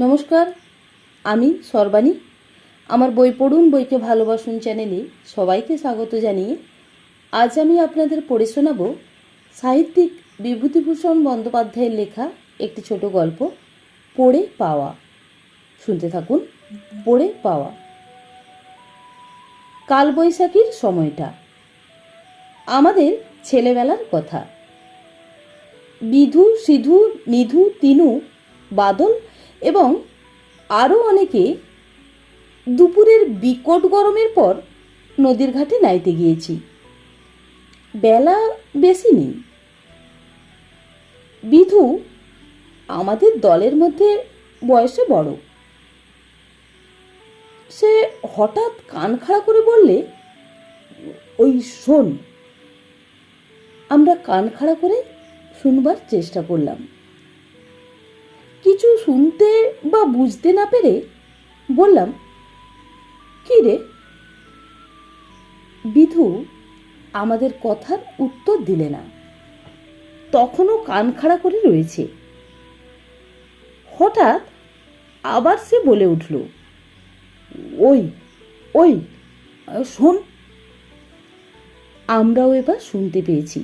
নমস্কার, আমি সর্বাণী। আমার বই পড়ুন, বইকে ভালোবাসুন চ্যানেলে সবাইকে স্বাগত জানিয়ে আজ আমি আপনাদের পড়ে শোনাব সাহিত্যিক বিভূতিভূষণ বন্দ্যোপাধ্যায়ের লেখা একটি ছোট গল্প, পড়ে পাওয়া। শুনতে থাকুন, পড়ে পাওয়া। কালবৈশাখীর সময়টা। আমাদের ছেলেবেলার কথা। বিধু, সিধু, নিধু, তিনু, বাদল এবং আরও অনেকে দুপুরের বিকট গরমের পর নদীর ঘাটে নাইতে গিয়েছি। বেলা বেশি নেই। বিধু আমাদের দলের মধ্যে বয়সে বড়। সে হঠাৎ কান খাড়া করে বললে, ওই শোন। আমরা কান খাড়া করে শুনবার চেষ্টা করলাম। কিছু শুনতে বা বুঝতে না পেরে বললাম, কি রে? বিধু আমাদের কথার উত্তর দিলে না। তখনও কান খাড়া করে রয়েছে। হঠাৎ আবার সে বলে উঠল, ওই ওই, শোন। আমরাও এবার শুনতে পেয়েছি।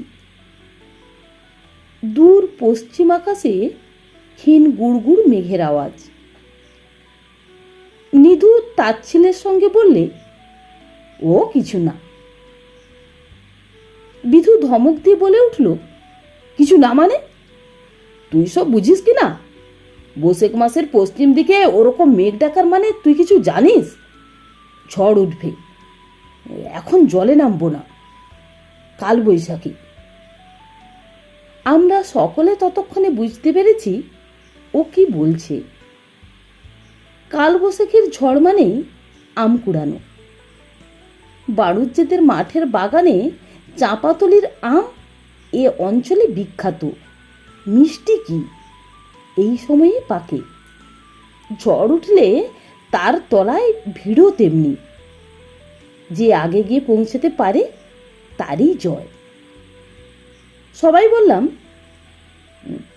দূর পশ্চিম আকাশে ক্ষীণ গুড়গুড় মেঘের আওয়াজ। নিধু তাচ্ছিলের সঙ্গে বললে, ও কিছু না। বিধু ধমক দিয়ে বলে উঠল, কিছু না মানে? তুই সব বুঝিস কি না? বসেক মাসের পশ্চিম দিকে ওরকম মেঘ ডাকার মানে তুই কিছু জানিস? ঝড় উঠবে। এখন জলে নামবো না। কাল বৈশাখী। আমরা সকলে ততক্ষণে বুঝতে পেরেছি ও কি বলছে? কালবৈশাখীর ঝড় মানেই আম কুড়ানো। বাড়ুজ্যেদের মাঠের বাগানে চাঁপাতলির আম এ অঞ্চলে বিখ্যাত। মিষ্টি কি? এই সময়ে পাকে। ঝড় উঠলে তার তলায় ভিড়ও তেমনি। যে আগে গিয়ে পৌঁছাতে পারে, তারই জয়। সবাই বললাম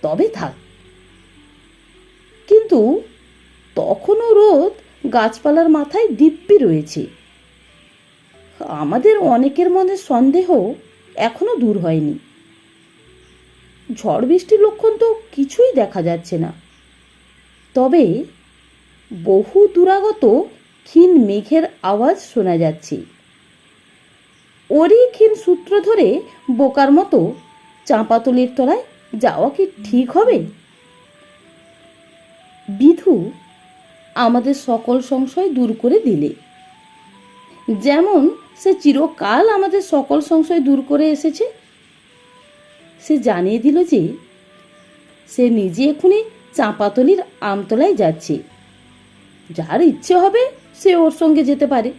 তবে থাক কিন্তু তখনও রোদ গাছপালার মাথায় দিব্যি রয়েছে। আমাদের অনেকের মনে সন্দেহ এখনও দূর হয়নি। ঝড় বৃষ্টির লক্ষণ তো কিছুই দেখা যাচ্ছে না। তবে বহু দূরাগত ক্ষীণ মেঘের আওয়াজ শোনা যাচ্ছে। ওরই ক্ষীণ সূত্র ধরে বোকার মতো চাঁপাতলির তলায় যাওয়া কি ঠিক হবে? বিধু আমাদের সকল সংশয় দূর করে দিলে। যেমন সে চিরকাল আমাদের সকল সংশয় দূর করে এসেছে, সে জানিয়ে দিল যে সে নিজে এখনই চাঁপাতলির আমতলায় যাচ্ছে। যার ইচ্ছে হবে সে ওর সঙ্গে যেতে পারে।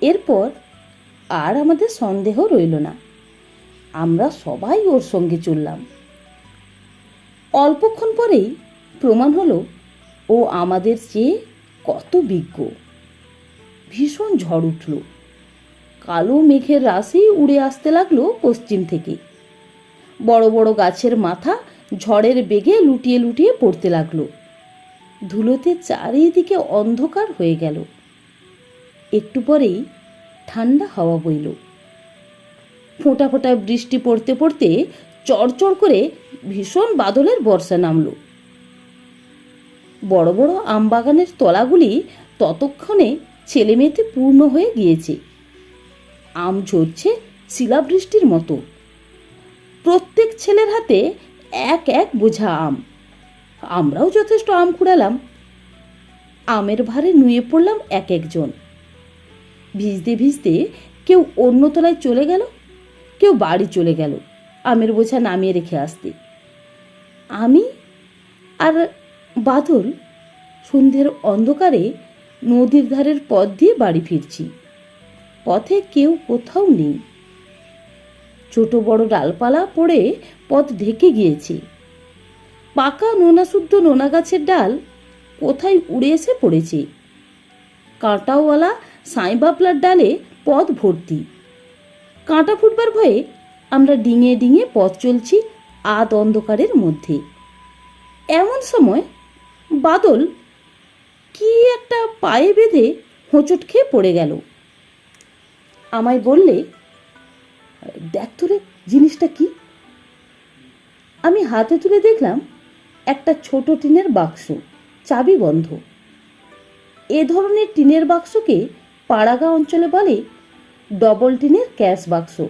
এরপর আর আমাদের সন্দেহ রইল না। আমরা সবাই ওর সঙ্গে চললাম। অল্পক্ষণ পরেই প্রমাণ হলো, ও আমাদের চেয়ে কত বিজ্ঞ। ভীষণ ঝড় উঠল। কালো মেঘের রাশি উড়ে আসতে লাগল পশ্চিম থেকে। বড় বড় গাছের মাথা ঝড়ের বেগে লুটিয়ে লুটিয়ে পড়তে লাগল। ধুলোতে চারিদিকে অন্ধকার হয়ে গেল। একটু পরেই ঠান্ডা হাওয়া বইল। ফোঁটা ফোঁটা বৃষ্টি পড়তে পড়তে চড়চড় করে ভীষণ বাদলের বর্ষা নামলো। বড় বড় আমবাগানের তলাগুলি ততক্ষণে ছেলেমেয়েতে পূর্ণ হয়ে গিয়েছে। আম ঝরছে শিলাবৃষ্টির মতো। প্রত্যেক ছেলের হাতে এক এক বোঝা আম। আমরাও যথেষ্ট আম কুড়ালাম। আমের ভারে নুয়ে পড়লাম এক একজন। ভিজতে ভিজতে কেউ অন্য তলায় চলে গেল, কেউ বাড়ি চলে গেল, আমের বোঝা নামিয়ে রেখে আসতে। আমি আর বাদল সন্ধ্যের অন্ধকারে নদীর ধারের পথ দিয়ে বাড়ি ফিরছি। পথে কেউ কোথাও নেই। ছোট বড় ডালপালা পড়ে পথ ঢেকে গিয়েছে। পাকা নোনাশুদ্ধ নোনা গাছের ডাল কোথায় উড়ে এসে পড়েছে? কাঁটাওয়ালা সাঁই বাবলার ডালে পথ ভর্তি। কাঁটা ফুটবার ভয়ে আমরা ডিঙে ডিঙে পথ চলছি আধ অন্ধকারের মধ্যে। এমন সময় বাদল কি একটা পায়ে বেঁধে হোঁচট খেয়ে পড়ে গেল। আমায় বললে, দেখ তো রে জিনিসটা কি? আমি হাতে তুলে দেখলাম একটা ছোট টিনের বাক্স, চাবি বন্ধ। এ ধরনের টিনের বাক্সকে পাড়াগা অঞ্চলে বলে ডবল টিনের ক্যাশ বাক্স।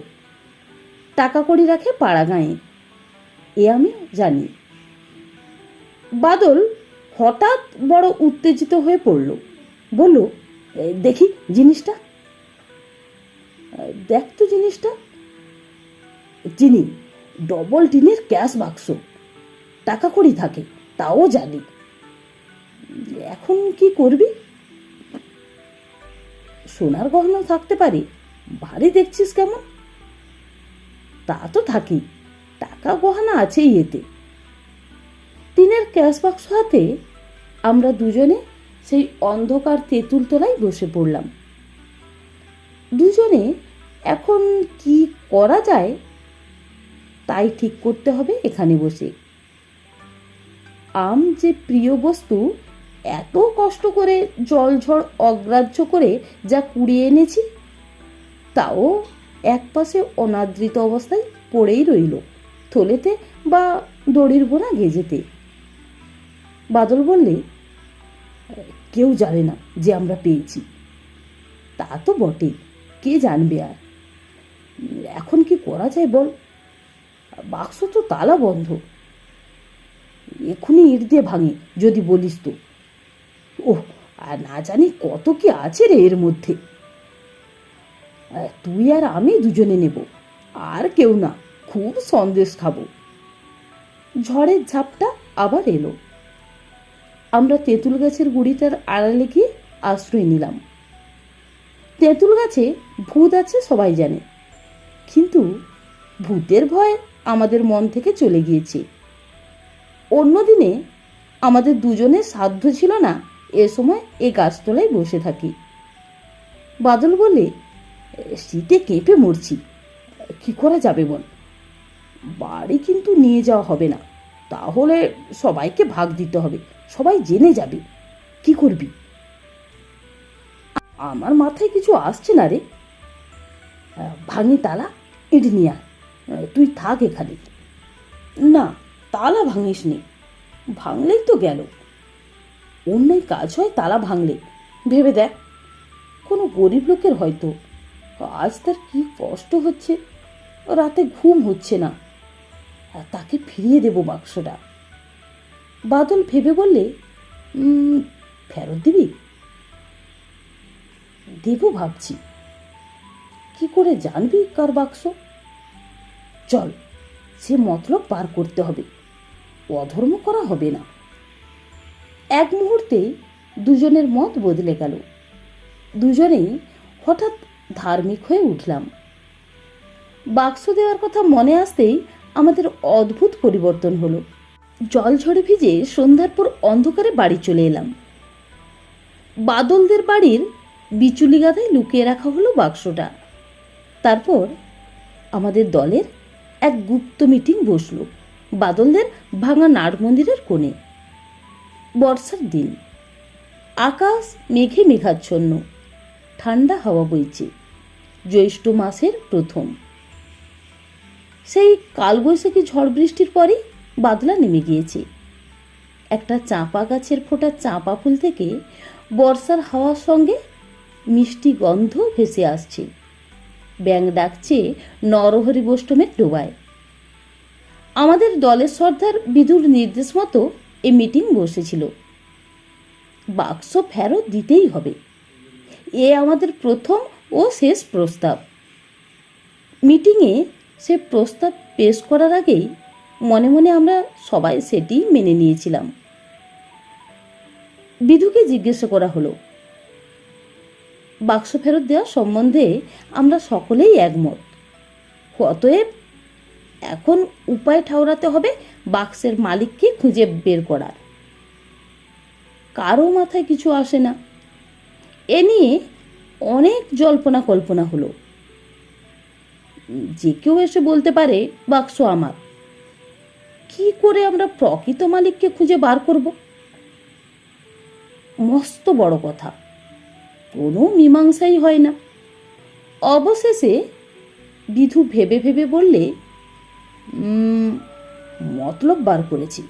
টাকা কড়ি রাখে পাড়াগাঁয়ে। এ আমি জানি। বাদল হঠাৎ বড় উত্তেজিত হয়ে পড়ল। বলল দেখি জিনিসটা। দেখ তো জিনিসটা। চিনি ডবল টিনের ক্যাশ বাক্স। টাকা কড়ি থাকে, তাও জানি। এখন কি করবি? সোনার গহনা থাকতে পারে, ভারী দেখছিস কেমন? তা তো থাকি, টাকা গহনা আছেই এতে। টিনের ক্যাশ বাক্স হাতে আমরা দুজনে সেই অন্ধকার তেঁতুল তলায় বসে পড়লাম। দুজনে এখন কি করা যায়, তাই ঠিক করতে হবে এখানে বসে। আম যে প্রিয় বস্তু, এত কষ্ট করে জলঝড় অগ্রাহ্য করে যা কুড়িয়ে এনেছি, তাও একপাশে অনাদৃত অবস্থায় পড়েই রইল, থলেতে বা দড়ির বোনা গেজেতে। বাদল বললে, কেউ জানে না যে আমরা পেয়েছি। তা তো বটেই কে জানবে আর? এখন কি করা যায় বল? বাক্স তো তালা বন্ধ। এক্ষুনি ইট দিয়ে ভাঙে, যদি বলিস তো। ওহ, আর না জানি কত কি আছে রে এর মধ্যে। তুই আর আমি দুজনে নেব, আর কেউ না, খুব সন্দেশ খাব। ঝড়ের ঝাপটা আবার এলো। আমরা তেঁতুল গাছের গুড়িটার আড়ালে গিয়ে আশ্রয় নিলাম। তেঁতুল গাছে ভূত আছে সবাই জানে। কিন্তু ভূতের ভয় আমাদের মন থেকে চলে গিয়েছে। অন্যদিনে আমাদের দুজনের সাধ্য ছিল না এ সময় এ গাছতলায় বসে থাকি। বাদল বলে শীতে কেঁপে মরছি। কি করা যাবে বল? বাড়ি কিন্তু নিয়ে যাওয়া হবে না। তাহলে সবাইকে ভাগ দিতে হবে। সবাই জেনে যাবে। কি করবি? আমার মাথায় কিছু আসছে না রে। ভাঙি তালা ইট নিয়ে। তুই থাক এখানে। না, তালা ভাঙিস নি। ভাঙলেই তো গেল। অন্যায় কাজ হয় তালা ভাঙলে। ভেবে দেখ, কোনো গরিব লোকের হয়তো। আজ তার কি কষ্ট হচ্ছে। রাতে ঘুম হচ্ছে না। তাকে ফিরিয়ে দেব বাক্সটা। বাদল ভেবে বললে "উম, ফেরত দিবি? দেব ভাবছি। কি করে জানবি কার বাক্স? চল সে মতলব পার করতে হবে। অধর্ম করা হবে না। এক মুহূর্তে দুজনের মত বদলে গেল। দুজনেই হঠাৎ ধার্মিক হয়ে উঠলাম। বাক্স দেওয়ার কথা মনে আসতেই আমাদের অদ্ভুত পরিবর্তন হলো। জল ঝড়ে ভিজে সন্ধ্যার পর অন্ধকারে বাড়ি চলে এলাম। বাদলদের বাড়ির বিচুলি গাদায় লুকিয়ে রাখা হলো বাক্সটা। তারপর আমাদের দলের এক গুপ্ত মিটিং বসল, বাদলদের ভাঙা নাট মন্দিরের কোণে। বর্ষার দিন, আকাশ মেঘে মেঘাচ্ছন্ন, ঠান্ডা হাওয়া বইছে, জ্যৈষ্ঠ মাসের প্রথম। সেই কালবৈশাখী ঝড় বৃষ্টির পরে বাদলা নেমে গিয়েছে। একটা চাঁপা গাছের ফোটা চাঁপা ফুল থেকে বর্ষার হাওয়ার সঙ্গে মিষ্টি গন্ধ ভেসে আসছে। ব্যাং ডাকছে নরহরি বৈষ্ণবের ডোবায়। আমাদের দলের সর্দার বিধুর নির্দেশ মতো এই মিটিং বসেছিল। বাক্স ফেরত দিতেই হবে। এ আমাদের প্রথম ও শেষ প্রস্তাব। মিটিংয়ে সে প্রস্তাব পেশ করার আগেই মনে মনে আমরা সবাই সেটি মেনে নিয়েছিলাম। বিধুকে জিজ্ঞাসা করা হলো, বাক্স ফেরত দেওয়া সম্বন্ধে আমরা সকলেই একমত। অতএব এখন উপায় ঠাউরাতে হবে বাক্সের মালিককে খুঁজে বের করার। কারও মাথায় কিছু আসে না। এ নিয়ে অনেক জল্পনা কল্পনা হলো। যে কেউ এসে বলতে পারে, বাক্স আমার। কি করে আমরা প্রকৃত মালিককে খুঁজে বার করব? মস্ত বড় কথা। কোনো মীমাংসাই হয় না। অবশেষে বিধু ভেবে ভেবে বললে মতলব বার করেছি।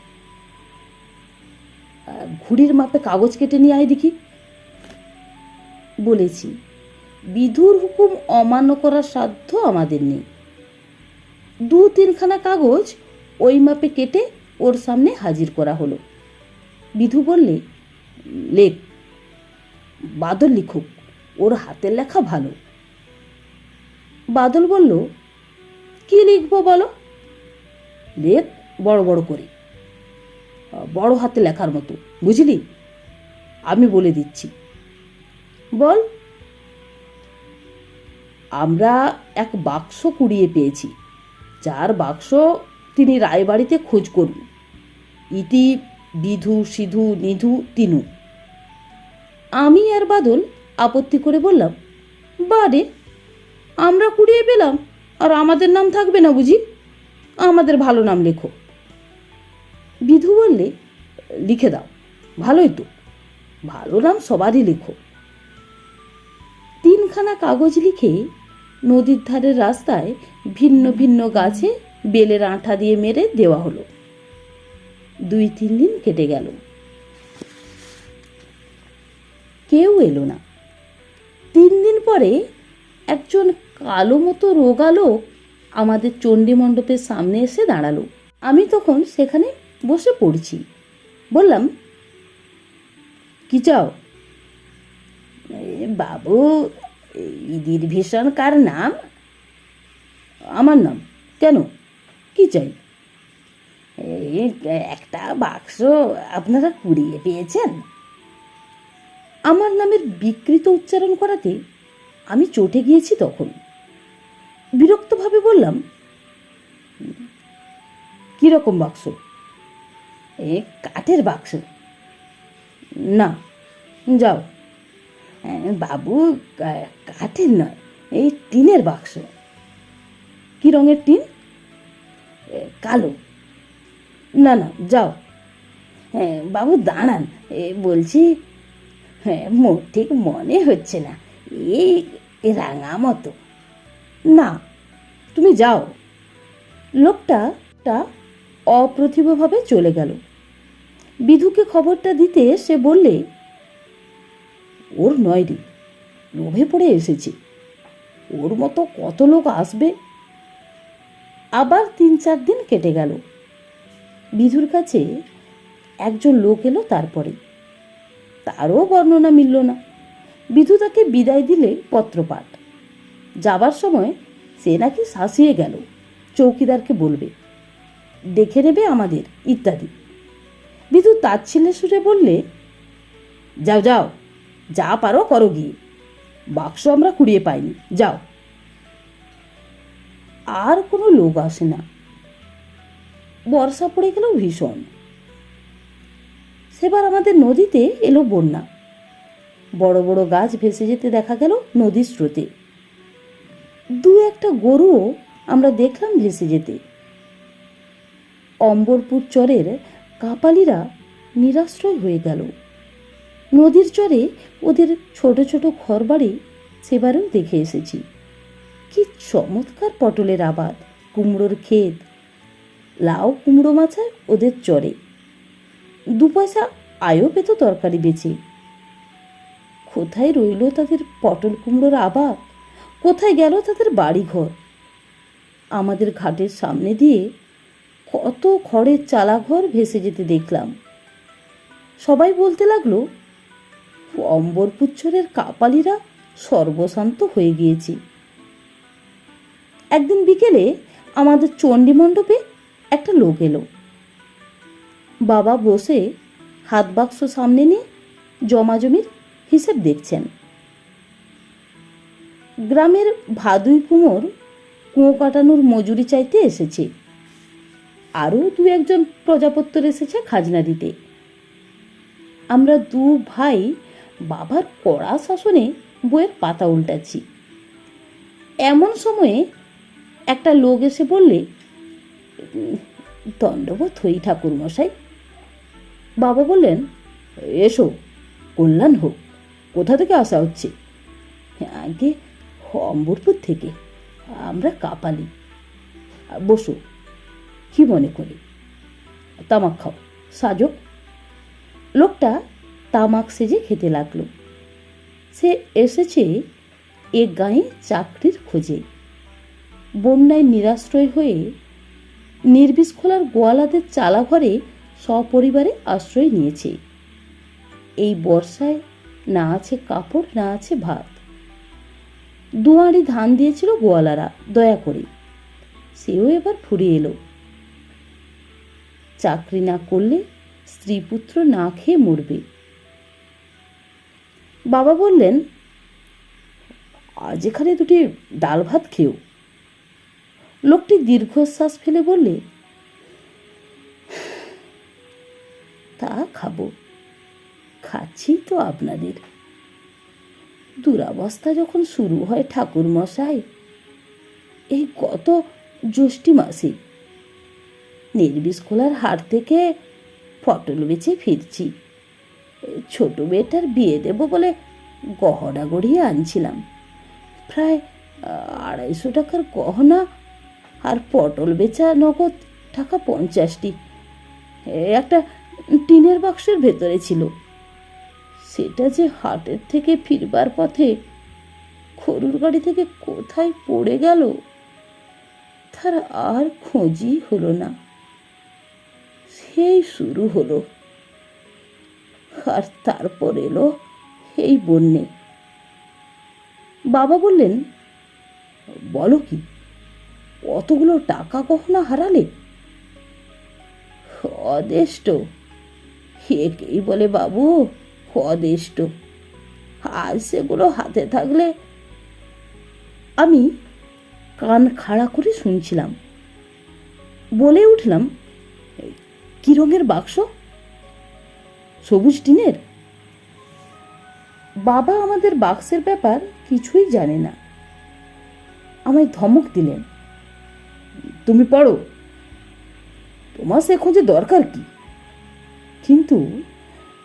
ঘুড়ির মাপে কাগজ কেটে নিয়ে আয় দেখি। বলেছি, বিধুর হুকুম অমান্য করার সাধ্য আমাদের নেই। দু তিনখানা কাগজ ওই মাপে কেটে ওর সামনে হাজির করা হলো। বিধু বললে, লেখ, বাদল লিখুক, ওর হাতের লেখা ভালো। বাদল বলল, কি লিখব বলো? লেখ, বড় বড় করে। বড় হাতে লেখার মতো, বুঝলি? আমি বলে দিচ্ছি। বল। আমরা এক বাক্স কুড়িয়ে পেয়েছি, যার বাক্স তিনি রায়বাড়িতে খোঁজ করুন। ইতি, বিধু, সিধু, নিধু, তিনু। আমি আর বাদল আপত্তি করে বললাম বারে আমরা কুড়িয়ে পেলাম, আর আমাদের নাম থাকবে না বুঝি? আমাদের ভালো নাম লেখো। বিধু বললে, লিখে দাও, ভালোই তো, ভালো নাম সবারই লেখো। তিনখানা কাগজ লিখে নদীর ধারের রাস্তায় ভিন্ন ভিন্ন গাছে বেলের আঠা দিয়ে মেরে দেওয়া হলো। দুই তিন দিন কেটে গেল। কেউ এলো না। তিন দিন পরে একজন কালো মতো রোগালো আমাদের চণ্ডী মণ্ডপের সামনে এসে দাঁড়াল। আমি তখন সেখানে বসে পড়ছি। বললাম কি চাও? "এ, বাবু ইদির ভীষণ কার নাম? আমার নাম কেন? কি চাই? এই, একটা বাক্স আপনারা কুড়িয়ে পেয়েছেন। আমার নামের বিকৃত উচ্চারণ করাতে আমি চটে গিয়েছি তখন। বিরক্তভাবে বললাম কীরকম বাক্স? এ, কাঠের বাক্স। না, যাও। বাবু কাঠের নয়, এই টিনের বাক্স। কি রঙের টিন? কালো। না না, যাও। হ্যাঁ বাবু, দাঁড়ান। এ, বলছি হ্যাঁ ঠিক মনে হচ্ছে না। এই রাঙা মতো। না, তুমি যাও। লোকটা টা অপ্রতিভভাবে চলে গেল। বিধুকে খবরটা দিতে সে বললে, ওর নয় রে, লোভে পড়ে এসেছে। ওর মতো কত লোক আসবে আবার তিন চার দিন কেটে গেল। বিধুর কাছে একজন লোক এলো তারপরে। তারও বর্ণনা মিলল না। বিধু তাকে বিদায় দিলে পত্রপাঠ। যাবার সময় সে নাকি শাসিয়ে গেল, চৌকিদারকে বলবে, দেখে নেবে আমাদের, ইত্যাদি। বিধু তার ছেলে সুরে বললে, যাও যাও, যা পারো করো গিয়ে। বাক্স আমরা কুড়িয়ে পাইনি, যাও। আর কোনো লোক আসে না। বর্ষা পড়ে গেল ভীষণ। সেবার আমাদের নদীতে এলো বন্যা। বড় বড় গাছ ভেসে যেতে দেখা গেল নদীর স্রোতে। দু একটা গরুও আমরা দেখলাম ভেসে যেতে। অম্বরপুর চরের কাপালিরা নিরাশ্রয় হয়ে গেল। নদীর চরে ওদের ছোট ছোট ঘরবাড়ি সেবারেও দেখে এসেছি। কি চমৎকার পটলের আবাদ, কুমড়োর ক্ষেত। লাউ, কুমড়ো মাছায় ওদের চরে। দু পয়সা আয়ও পেত তরকারি বেচে। কোথায় রইল তাদের পটল কুমড়োর আবাদ? কোথায় গেল তাদের বাড়িঘর? আমাদের ঘাটের সামনে দিয়ে কত খড়ের চালাঘর ভেসে যেতে দেখলাম। সবাই বলতে লাগল, অম্বরপুচ্ছরের কাপালিরা সর্বশান্ত হয়ে গিয়েছে। একদিন বিকেলে আমাদের চণ্ডী মণ্ডপে একটা লোক এলো। বাবা বসে হাত বাক্স সামনে নিয়ে জমাজমির হিসেব দেখছেন। গ্রামের ভাদুই কুমোর কুঁয়ো কাটানোর মজুরি চাইতে এসেছে। আরও দু একজন প্রজাপত্তর এসেছে খাজনা দিতে। আমরা দু ভাই বাবার কড়া শাসনে বইয়ের পাতা উল্টাচ্ছি। এমন সময়ে একটা লোক এসে বললে "উম, দণ্ডবোধ হই ঠাকুর মশাই বাবা বললেন এসো কল্যাণ হোক কোথা থেকে আসা হচ্ছে? আগে অম্বরপুর থেকে আমরা কাপালি। বসো কি মনে করি? তামাক খাও সাজো। লোকটা তামাক সেজে খেতে লাগল। সে এসেছে এ গায়ে চাকরির খোঁজে। বন্যায় নিরাশ্রয় হয়ে নির্বিষ খোলার গোয়ালাদের চালাঘরে সপরিবারে আশ্রয় নিয়েছে। এই বর্ষায় না আছে কাপড়, না আছে ভাত। দুয়ারি ধান দিয়েছিল গোয়ালারা, দয়া করে। সেও এবার ফুরিয়ে এলো। চাকরি না করলে স্ত্রী পুত্র না খেয়ে মরবে। বাবা বললেন, আজ এখানে দুটি ডাল ভাত খেও। লোকটি দীর্ঘশ্বাস ফেলে বললে, তা খাব। খাচ্ছি তো আপনাদের। দুরাবস্থা যখন শুরু হয় ঠাকুর মশাই এই গত জ্যৈষ্ঠী মাসে। নির্বিষ খোলার হাট থেকে পটল বেচে ফিরছি। ছোট মেয়েটার বিয়ে দেবো বলে গহনা গড়িয়ে আনছিলাম। প্রায় আড়াইশো টাকার গহনা আর পটল বেচা নগদ টাকা পঞ্চাশটি। একটা টিনের বাক্সের ভেতরে ছিল। সেটা যে হাটের থেকে ফিরবার পথে খরুর গাড়ি থেকে কোথায় পড়ে গেল, তার আর খোঁজই হলো না। সেই শুরু হলো। আর তারপর এলো এই বন্যে। বাবা বললেন, বলো কি কতগুলো টাকা গহনা হারালে? অদেষ্ট। একেই বলে, বাবু, অদেষ্ট। আর সেগুলো হাতে থাকলে? আমি কান খাড়া করে শুনছিলাম। বলে উঠলাম, কি রঙের বাক্স? সবুজ টিনের। বাবা আমাদের বাক্সের ব্যাপার কিছুই জানে না। আমায় ধমক দিলেন। তুমি পড়ো তোমার সে খোঁজে দরকার কি? কিন্তু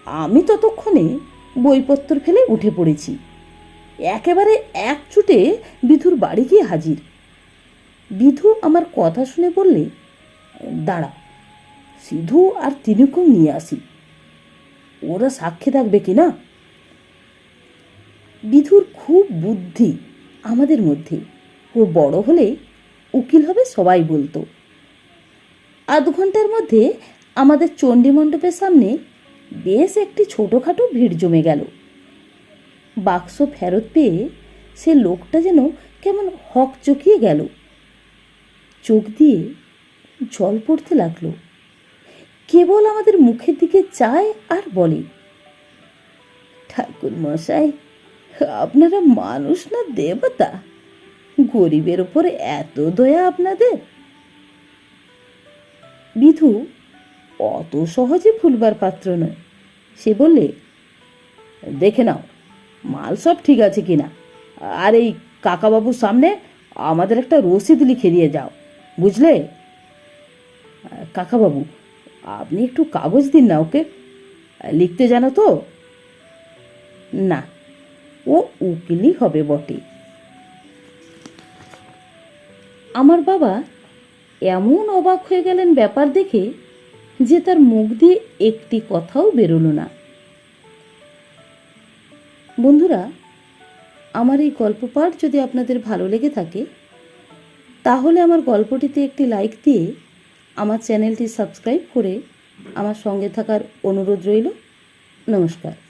আমি ততক্ষণে বইপত্র ফেলে উঠে পড়েছি। একেবারে এক ছুটে বিধুর বাড়ি গিয়ে হাজির। বিধু আমার কথা শুনে বললে, দাঁড়া, সিধু আর তিনুকেও নিয়ে আসি। ওরা সাক্ষী থাকবে কি না? বিধুর খুব বুদ্ধি আমাদের মধ্যে। ও বড় হলে উকিল হবে, সবাই বলতো। আধ ঘণ্টার মধ্যে আমাদের চণ্ডী মণ্ডপের সামনে বেশ একটি ছোটোখাটো ভিড় জমে গেল। বাক্স ফেরত পেয়ে সে লোকটা যেন কেমন হক চকিয়ে গেল। চোখ দিয়ে জল পড়তে লাগল। কেবল আমাদের মুখের দিকে চায় আর বলে ঠাকুর মশাই আপনারা মানুষ না দেবতা? গরিবের ওপর এত দয়া আপনাদের? বিধু অত সহজে ফুলবার পাত্র নয়। সে বললে, দেখে নাও, মাল সব ঠিক আছে কিনা। আর এই কাকাবাবুর সামনে আমাদের একটা রসিদ লিখে দিয়ে যাও, বুঝলে? কাকাবাবু, আপনি একটু কাগজ দিন না ওকে। লিখতে জানো তো? না, ও উকিলই হবে বটে। আমার বাবা এমন অবাক হয়ে গেলেন ব্যাপার দেখে যে তার মুখ দিয়ে একটি কথাও বেরোলো না। বন্ধুরা, আমার এই গল্প পাঠ যদি আপনাদের ভালো লেগে থাকে, তাহলে আমার গল্পটিতে একটি লাইক দিয়ে আমার চ্যানেলটি সাবস্ক্রাইব করে আমার সঙ্গে থাকার অনুরোধ রইল। নমস্কার।